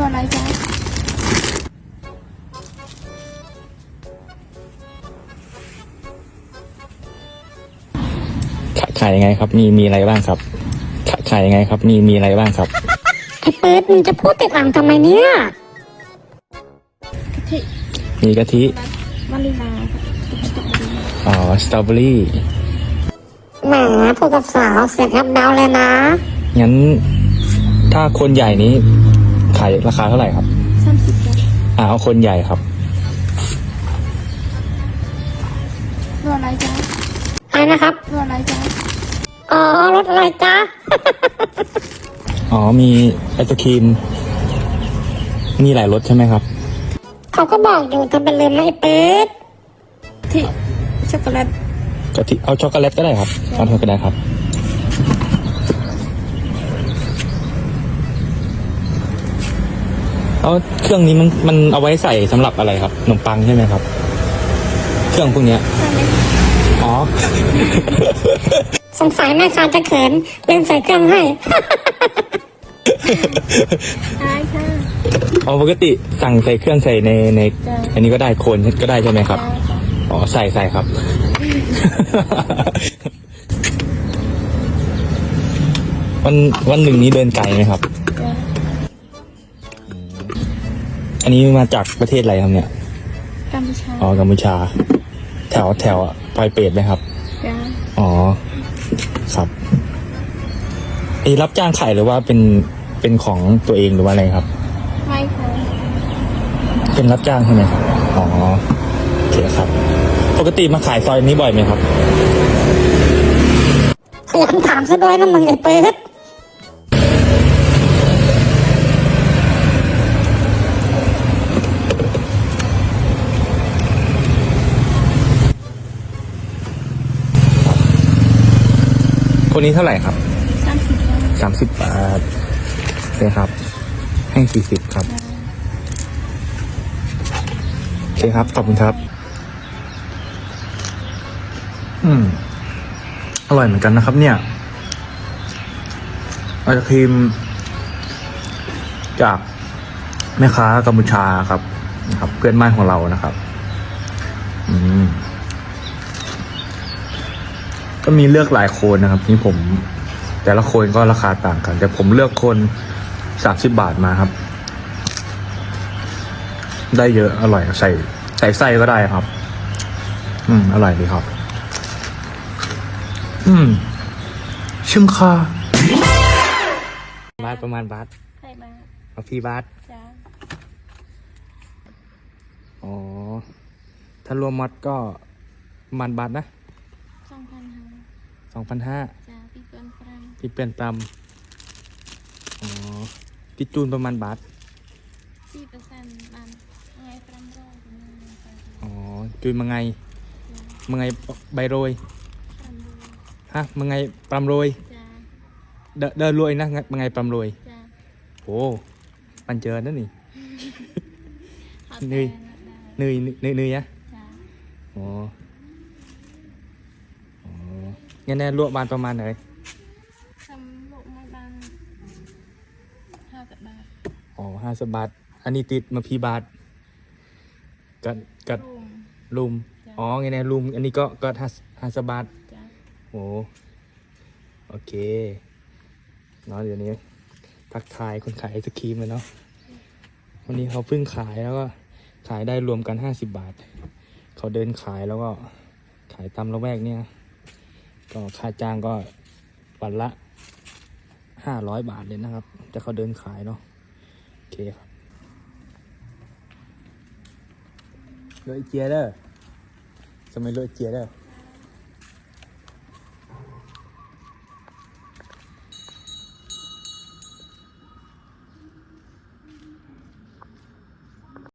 ตัวอะไรจ๊ะขายขายยังไงครับ มีมีอะไรบ้างครับขายขายยังไงครับ มีมีอะไรบ้างครับไอ้เปิดมึงจะพูดติดอ่างทำไมเนี่ยกะทิมีกะทิวานิลาสตรอเบอรี่อ๋อสตรอเบอรี่แหมพูดกับสาวเสียงแอบเดาเลยนะงั้นถ้าคนใหญ่นี้ ขายราคาเท่าไหร่ครับ สามสิบจ้ะอ่าเอาคนใหญ่ครับตัวอะไรจ๊ะอะไรนะครับตัวอะไรจ๊ะอ๋อ รถอะไรจ๊ะ อ๋อมีไอศครีม มีหลายรสใช่ไหมครับ เขาก็บอกอยู่ทำเป็นลืมนะไอ้เปิดกะทิช็อกโกแลตกะทิเอาช็อกโกแลตก็ได้ครับเอาช็อกโกแลตครับ เอาเครื่องนี้มันมันเอาไว้ใส่สำหรับอะไรครับขนมปังใช่ไหมครับ เครื่องพวกเนี้ยใช่ไหมอ๋อ สงสัยแม่ค้าจะเขินลืมใส่เครื่องให้ ใช่ค่ะเอาปกติสั่งใส่เครื่องใส่ในในจ้ะอันนี้ก็ได้โคนก็ได้ใช่ไหมครับจ้ะจ้ะอ๋อใส่ใส่ครับ วันวันหนึ่งนี้เดินไกลไหมครับ นนี้มาจากประเทศอะไรครับเนี่ย กัมพูชาอ๋อกัมพูชา แถวแถวปลอยเป็ดไหมครับ จ้ะอ๋อ ครับไอ้รับจ้างขายหรือว่าเป็นเป็นของตัวเองหรือว่าอะไรครับ ไม่ค่ะเป็นรับจ้างใช่ไหมครับอ๋อโอเคครับ ปกติมาขายซอยนี้บ่อยไหมครับ ขยันถามซะด้วยนะมึงไอ้เปิด คนนี้เท่าไหร่ครับสามสิบสามสิบบาทโอเคครับ ให้สี่สิบครับโอเคครับ ขอบคุณครับ อืม อร่อยเหมือนกันนะครับ เนี่ยไอศครีม จากแม่ค้ากัมพูชาครับนะครับ เพื่อนบ้านของเรานะครับ อืม ก็มีเลือกหลายโคนนะครับนี่ผมแต่ละโคนก็ราคาต่างกัน แต่ผมเลือกโคนสามสิบบาทมาครับ ได้เยอะอร่อยใส่ใส่ไส้ก็ได้ครับ อืมอร่อยดีครับ อืมชิมค่ะบาทประมาณบาทใครมาเอาพี่บาทจ้ะอ๋อ ถ้ารวมมัดก็ประมาณบาทนะ สองพันห้าสองพันห้าจ้ะพี่เปิ้ลฟรังพี่เปลี่ยนตำอ๋อพี่จูนประมาณบาทสี่เปอร์เซ็นต์มันไงฟรังโรยประมาณนี้ค่ะอ๋อจูนมาไงมาไงใบโรยฟรังโรยฮะมาไงปรำโรยจ้ะเดเดินรวยนะมาไงปรำโรยจ้ะโอ้มันเจอนั่นนี่เอาเหนื่อยแต่ได้เนยเนยเนยอะจ้ะอ๋ออ๋อ งั้นแน่ลวกบานประมาณไหนทำลูกไม่บานห้าสิบบาทอ๋อห้าสิบบาท อันนี้ติดมาพีบาท กัดกัดรวม ลุม จ้ะ อ๋อไงแน่ลุม อันนี้ก็ก็ห้าห้าสิบบาท จ้ะโอ้โอเคเนาะเดี๋ยวนี้ทักทายคนขายไอศครีมเลยเนาะวันนี้เขาเพิ่งขายแล้วก็ขายได้รวมกันห้าสิบบาท เขาเดินขายแล้วก็ขายตามละแวกเนี่ย ก็ค่าจ้างก็วันละห้าร้อยบาทเลยนะครับ แต่เขาเดินขายเนาะโอเคครับรถอีเจียเด้อสมัยรถอีเจียเด้อ